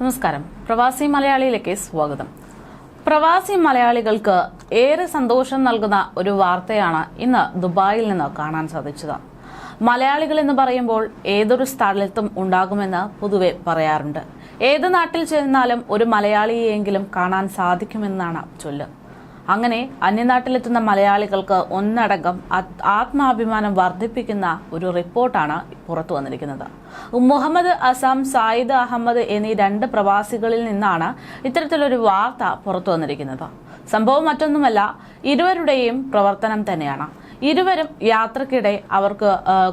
നമസ്കാരം. പ്രവാസി മലയാളിയിലേക്ക് സ്വാഗതം. പ്രവാസി മലയാളികൾക്ക് ഏറെ സന്തോഷം നൽകുന്ന ഒരു വാർത്തയാണ് ഇന്ന് ദുബായിൽ നിന്ന് കാണാൻ സാധിച്ചത്. മലയാളികൾ എന്ന് പറയുമ്പോൾ ഏതൊരു സ്ഥലത്തും ഉണ്ടാകുമെന്ന് പൊതുവെ പറയാറുണ്ട്. ഏത് നാട്ടിൽ ചെന്നാലും ഒരു മലയാളിയെങ്കിലും കാണാൻ സാധിക്കുമെന്നാണ് ചൊല്ല്. അങ്ങനെ അന്യനാട്ടിലെത്തുന്ന മലയാളികൾക്ക് ഒന്നടങ്കം ആത്മാഭിമാനം വർദ്ധിപ്പിക്കുന്ന ഒരു റിപ്പോർട്ടാണ് പുറത്തു വന്നിരിക്കുന്നത്. മുഹമ്മദ് അസാം സായിദ് അഹമ്മദ് എന്നീ രണ്ട് പ്രവാസികളിൽ നിന്നാണ് ഇത്തരത്തിലൊരു വാർത്ത പുറത്തു വന്നിരിക്കുന്നത്. സംഭവം മറ്റൊന്നുമല്ല ഇരുവരുടെയും പ്രവർത്തനം തന്നെയാണ്. ഇരുവരും യാത്രക്കിടെ അവർക്ക്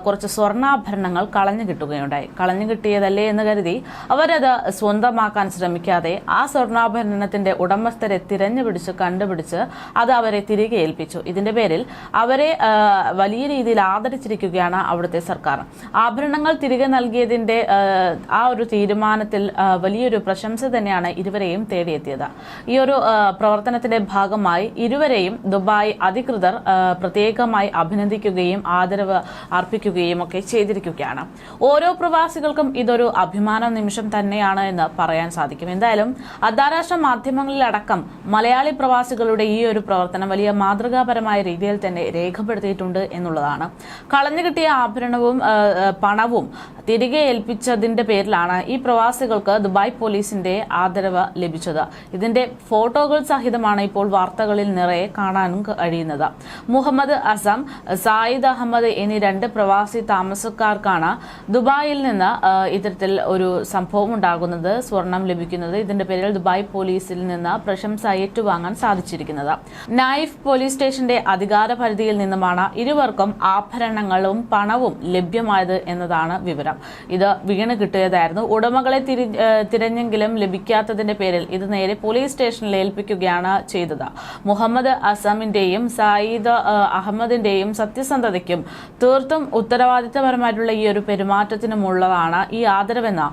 കുറച്ച് സ്വർണാഭരണങ്ങൾ കളഞ്ഞു കിട്ടുകയുണ്ടായി. കളഞ്ഞു കിട്ടിയതല്ലേ എന്ന് കരുതി അവരത് സ്വന്തമാക്കാൻ ശ്രമിക്കാതെ ആ സ്വർണാഭരണത്തിന്റെ ഉടമസ്ഥരെ തിരഞ്ഞുപിടിച്ച് കണ്ടുപിടിച്ച് അത് അവരെ തിരികെ ഏൽപ്പിച്ചു. ഇതിന്റെ പേരിൽ അവരെ വലിയ രീതിയിൽ ആദരിച്ചിരിക്കുകയാണ് അവിടുത്തെ സർക്കാർ. ആഭരണങ്ങൾ തിരികെ നൽകിയതിന്റെ ആ, ഒരു തീരുമാനത്തിൽ വലിയൊരു പ്രശംസ തന്നെയാണ് ഇരുവരെയും തേടിയെത്തിയത്. ഈ ഒരു പ്രവർത്തനത്തിന്റെ ഭാഗമായി ഇരുവരെയും ദുബായ് അധികൃതർ ആ, പ്രത്യേകമായി അഭിനന്ദിക്കുകയും ആദരവ് അർപ്പിക്കുകയും ഒക്കെ ചെയ്തിരിക്കുകയാണ്. ഓരോ പ്രവാസികൾക്കും ഇതൊരു അഭിമാന നിമിഷം തന്നെയാണ് എന്ന് പറയാൻ സാധിക്കും. എന്തായാലും അന്താരാഷ്ട്ര മാധ്യമങ്ങളിലടക്കം മലയാളി പ്രവാസികളുടെ ഈ ഒരു പ്രവർത്തനം വലിയ മാതൃകാപരമായ രീതിയിൽ തന്നെ രേഖപ്പെടുത്തിയിട്ടുണ്ട് എന്നുള്ളതാണ്. കളഞ്ഞു കിട്ടിയ ആഭരണവും പണവും തിരികെ ഏൽപ്പിച്ചതിന്റെ പേരിലാണ് ഈ പ്രവാസികൾക്ക് ദുബായ് പോലീസിന്റെ ആദരവ് ലഭിച്ചത്. ഇതിന്റെ ഫോട്ടോകൾ സഹിതമാണ് ഇപ്പോൾ വാർത്തകളിൽ നിറയെ കാണാനും കഴിയുന്നത്. മുഹമ്മദ് അസം സായിദ് അഹമ്മദ് എന്നീ രണ്ട് പ്രവാസി താമസക്കാർക്കാണ് ദുബായിൽ നിന്ന് ഇത്തരത്തിൽ ഒരു സംഭവം ഉണ്ടാകുന്നത് സ്വർണം ലഭിക്കുന്നത്. ഇതിന്റെ പേരിൽ ദുബായ് പോലീസിൽ നിന്ന് പ്രശംസ ഏറ്റുവാങ്ങാൻ സാധിച്ചിരിക്കുന്നത്. നൈഫ് പോലീസ് സ്റ്റേഷന്റെ അധികാര പരിധിയിൽ നിന്നുമാണ് ഇരുവർക്കും ആഭരണങ്ങളും പണവും ലഭ്യമായത് എന്നതാണ് വിവരം. ഇത് വീണ് കിട്ടിയതായിരുന്നു. ഉടമകളെ തിരഞ്ഞെങ്കിലും ലഭിക്കാത്തതിന്റെ പേരിൽ ഇത് നേരെ പോലീസ് സ്റ്റേഷനിൽ ഏൽപ്പിക്കുകയാണ് ചെയ്തത്. മുഹമ്മദ് അസമിന്റെയും സായിദ് ഏ, അഹമ്മദിന്റെയും സത്യസന്ധതയ്ക്കും തീർത്തും ഉത്തരവാദിത്തപരമായിട്ടുള്ള ഈ ഒരു പെരുമാറ്റത്തിനുമുള്ളതാണ് ഈ ആദരവെന്ന്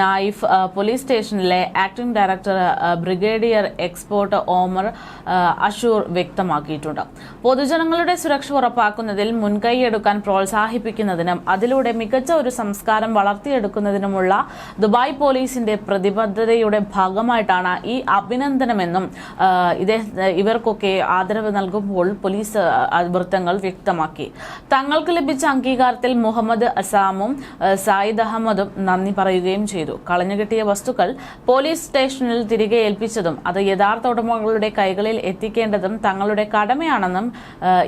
നൈഫ് പോലീസ് സ്റ്റേഷനിലെ ആക്ടിംഗ് ഡയറക്ടർ ബ്രിഗേഡിയർ എക്സ്പോർട്ട് ഓമർ അഷൂർ വ്യക്തമാക്കിയിട്ടുണ്ട്. പൊതുജനങ്ങളുടെ സുരക്ഷ ഉറപ്പാക്കുന്നതിൽ മുൻകൈയെടുക്കാൻ പ്രോത്സാഹിപ്പിക്കുന്നതിനും അതിലൂടെ മികച്ച ഒരു സംസ്കാരം വളർത്തിയെടുക്കുന്നതിനുമുള്ള ദുബായ് പോലീസിന്റെ പ്രതിബദ്ധതയുടെ ഭാഗമായിട്ടാണ് ഈ അഭിനന്ദനമെന്നും ഇവർക്കൊക്കെ ആദരവ് നൽകുമ്പോൾ പോലീസ് വൃത്തങ്ങൾ വ്യക്തമാക്കി. തങ്ങൾക്ക് ലഭിച്ച അംഗീകാരത്തിൽ മുഹമ്മദ് അസാമും സായിദ് അഹമ്മദും നന്ദി പറയുകയും ചെയ്തു. കളഞ്ഞുകിട്ടിയ വസ്തുക്കൾ പോലീസ് സ്റ്റേഷനിൽ തിരികെ ഏൽപ്പിച്ചതും അത് യഥാർത്ഥ ഉടമകളുടെ കൈകളിൽ എത്തിക്കേണ്ടതും തങ്ങളുടെ കടമയാണെന്നും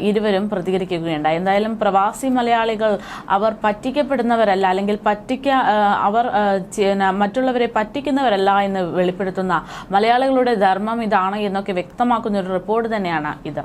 ഇരുവരും പ്രതികരിക്കുകയുണ്ടായി. എന്തായാലും പ്രവാസി മലയാളികൾ അവർ പറ്റിക്കപ്പെടുന്നവരല്ല അല്ലെങ്കിൽ പറ്റിക്ക അവർ മറ്റുള്ളവരെ പറ്റിക്കുന്നവരല്ല എന്ന് വെളിപ്പെടുത്തുന്ന മലയാളികളുടെ ധർമ്മം ഇതാണ് എന്നൊക്കെ വ്യക്തമാക്കുന്ന ഒരു റിപ്പോർട്ട് തന്നെയാണ് ഇത്.